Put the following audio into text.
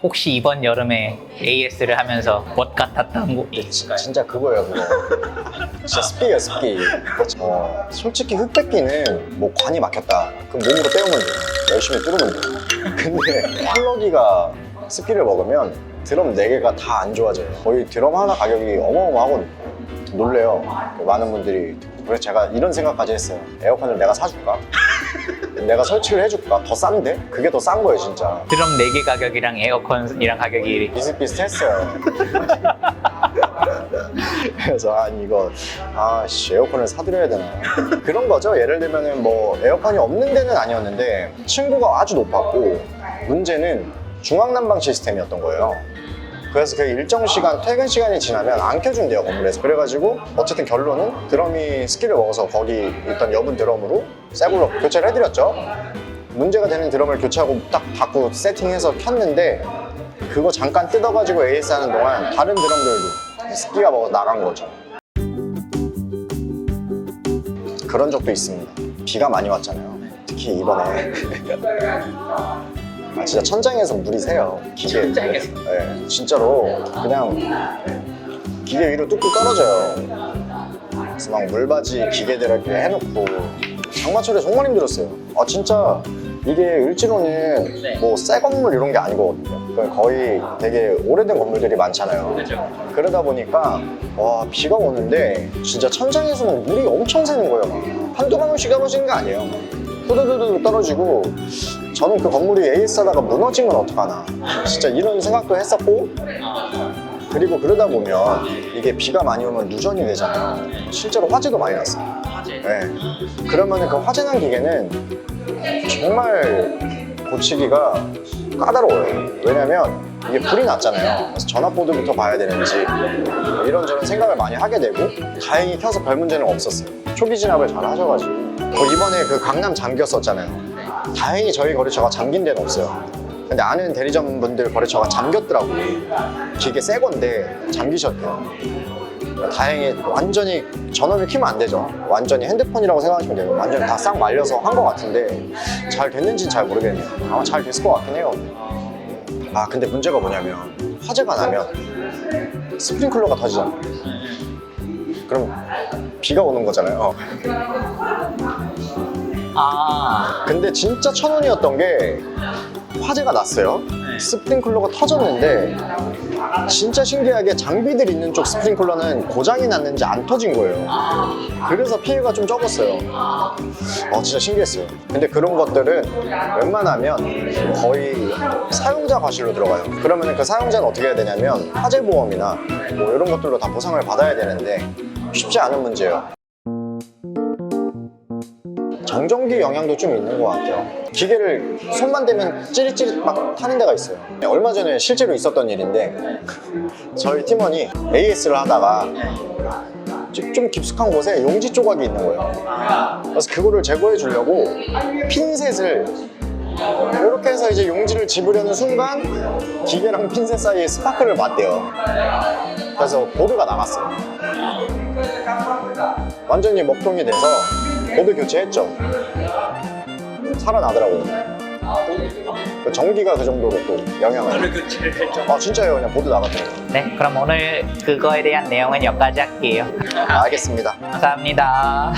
혹시 이번 여름에 AS를 하면서 멋 같았던 거 진- 진짜 그거예요 그거. 진짜 습기예요 습기 어, 솔직히 흙뺏기는 뭐 관이 막혔다. 그럼 몸으로 때우면 돼 열심히 뚫으면 돼 근데 플러기가 습기를 먹으면 드럼 4개가 다 안 좋아져요. 거의 드럼 하나 가격이 어마어마하거든요. 놀래요. 많은 분들이 그래서 제가 이런 생각까지 했어요. 에어컨을 내가 사줄까? 내가 설치를 해줄까? 더 싼데? 그게 더 싼 거예요 진짜 드럼 4개 가격이랑 에어컨이랑 가격이 비슷비슷했어요. 그래서 아니 이거 아씨 에어컨을 사드려야 되나 그런 거죠. 예를 들면은 뭐 에어컨이 없는 데는 아니었는데 층고가 아주 높았고 문제는 중앙난방 시스템이었던 거예요. 그래서 그 일정 시간 퇴근 시간이 지나면 안 켜준대요 건물에서 그래가지고 어쨌든 결론은 드럼이 스키를 먹어서 거기 있던 여분 드럼으로 새 걸로 교체를 해드렸죠 문제가 되는 드럼을 교체하고 딱 닫고 세팅해서 켰는데 그거 잠깐 뜯어가지고 AS 하는 동안 다른 드럼들도 습기가 먹어 나간 거죠. 그런 적도 있습니다. 비가 많이 왔잖아요. 특히 이번에. 아, 진짜 천장에서 물이 새요. 기계. 천장에서? 네, 진짜로 그냥 기계 위로 뚝뚝 떨어져요. 그래서 막 물받이 기계들 이렇게 해놓고 장마철에 정말 힘들었어요. 아 진짜 이게 을지로는 네. 뭐새 건물 이런 게 아니거든요. 그러니까 거의 되게 오래된 건물들이 많잖아요. 그죠 그러다 보니까 와 비가 오는데 진짜 천장에서 막 물이 엄청 새는 거예요. 막. 한두 방울씩 떨어지는 게 아니에요. 후두두두 떨어지고 저는 그 건물이 AS 하다가 무너지면 어떡하나 진짜 이런 생각도 했었고 그리고 그러다 보면 이게 비가 많이 오면 누전이 되잖아요. 실제로 화재도 많이 났어요. 네. 그러면 그 화재 난 기계는 정말 고치기가 까다로워요. 왜냐면 이게 불이 났잖아요. 그래서 전압보드부터 봐야 되는지 뭐 이런저런 생각을 많이 하게 되고 다행히 켜서 별 문제는 없었어요. 초기 진압을 잘 하셔가지고 뭐 이번에 그 강남 잠겼었잖아요. 다행히 저희 거래처가 잠긴 데는 없어요. 근데 아는 대리점 분들 거래처가 잠겼더라고요. 기계 새 건데 잠기셨대요. 다행히 완전히 전원을 켜면 안 되죠. 완전히 핸드폰이라고 생각하시면 돼요. 완전히 다 싹 말려서 한 것 같은데 잘 됐는지는 잘 모르겠네요. 아마 잘 됐을 것 같긴 해요. 아 근데 문제가 뭐냐면 화재가 나면 스프링클러가 터지잖아요. 그럼 비가 오는 거잖아요. 아 근데 진짜 천운이었던 게 화재가 났어요. 스프링클러가 터졌는데 진짜 신기하게 장비들 있는 쪽 스프링클러는 고장이 났는지 안 터진 거예요. 그래서 피해가 좀 적었어요. 어, 진짜 신기했어요. 근데 그런 것들은 웬만하면 거의 사용자 과실로 들어가요. 그러면 그 사용자는 어떻게 해야 되냐면 화재 보험이나 뭐 이런 것들로 다 보상을 받아야 되는데 쉽지 않은 문제예요. 정전기 영향도 좀 있는 것 같아요. 기계를 손만 대면 찌릿찌릿 막 타는 데가 있어요. 얼마 전에 실제로 있었던 일인데 저희 팀원이 AS를 하다가 좀- 좀 깊숙한 곳에 용지 조각이 있는 거예요. 그래서 그거를 제거해 주려고 핀셋을 이렇게 해서 이제 용지를 집으려는 순간 기계랑 핀셋 사이에 스파크를 맞대요. 그래서 보드가 나갔어요. 완전히 먹통이 돼서 보드 교체했죠. 살아나더라고요. 그 전기가 그 정도로 또 영향을. 아 진짜요? 그냥 보드 나갔더라고요. 네 그럼 오늘 그거에 대한 내용은 여기까지 할게요 알겠습니다. 감사합니다